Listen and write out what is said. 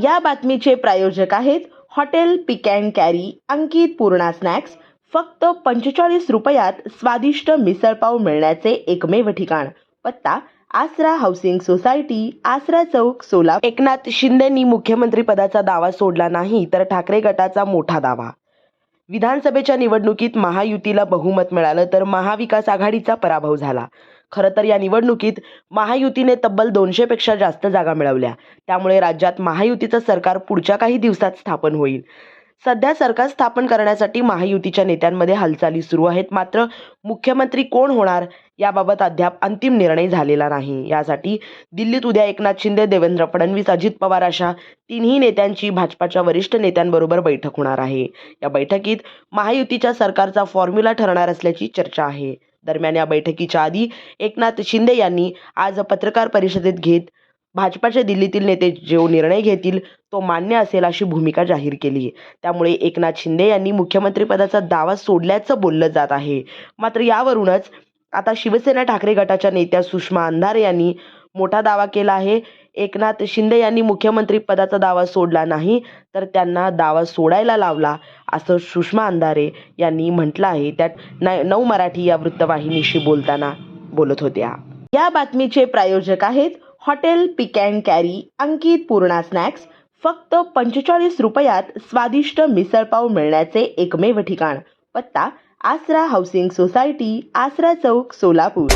या बातमीचे प्रायोजक आहेत hotel pick and carry Ankit Purna snacks. फक्त पंचेचाळीस रुपयात स्वादिष्ट मिसळपाव मिळण्याचे एकमेव ठिकाण. पत्ता आसरा हाऊसिंग सोसायटी आसरा चौक सोला एकनाथ शिंदेंनी मुख्यमंत्री पदाचा दावा सोडला नाही तर ठाकरे गटाचा मोठा दावा. विधानसभेच्या निवडणुकीत महायुतीला बहुमत मिळालं तर महाविकास आघाडीचा पराभव झाला. खरं तर या निवडणुकीत महायुतीने तब्बल दोनशेपेक्षा जास्त जागा मिळवल्या. त्यामुळे राज्यात महायुतीचं सरकार पुढच्या काही दिवसात स्थापन होईल. सध्या सरकार स्थापन करण्यासाठी महायुतीच्या नेत्यांमध्ये हालचाली सुरू आहेत. मात्र मुख्यमंत्री कोण होणार याबाबत अद्याप अंतिम निर्णय झालेला नाही. यासाठी दिल्लीत उद्या एकनाथ शिंदे देवेंद्र फडणवीस अजित पवार अशा तिन्ही नेत्यांची भाजपाच्या वरिष्ठ नेत्यांबरोबर बैठक होणार आहे. या बैठकीत महायुतीच्या सरकारचा फॉर्म्युला ठरणार असल्याची चर्चा आहे. दरम्यान या बैठकीच्या आधी एकनाथ शिंदे यांनी आज पत्रकार परिषदेत घेत भाजपाचे दिल्लीतील नेते जो निर्णय घेतील तो मान्य असेल अशी भूमिका जाहीर केली त्यामुळे एकनाथ शिंदे यांनी मुख्यमंत्रीपदाचा दावा सोडल्याचं बोललं जात आहे. मात्र यावरूनच आता शिवसेना ठाकरे गटाच्या नेत्या सुषमा अंधारे यांनी मोठा दावा केला आहे. एकनाथ शिंदे यांनी मुख्यमंत्री पदाचा दावा सोडला नाही तर त्यांना दावा सोडायला लावला असं सुषमा अंधारे यांनी म्हटलं आहे. त्यात न- नऊ मराठी या वृत्तवाहिनीशी बोलताना बोलत होत्या. या बातमीचे प्रायोजक आहेत hotel pick and carry Ankit Purna snacks. फक्त पंचेचाळीस रुपयात स्वादिष्ट मिसळपाव मिळण्याचे एकमेव ठिकाण पत्ता आसरा हाऊसिंग सोसायटी आसरा चौक सोलापूर.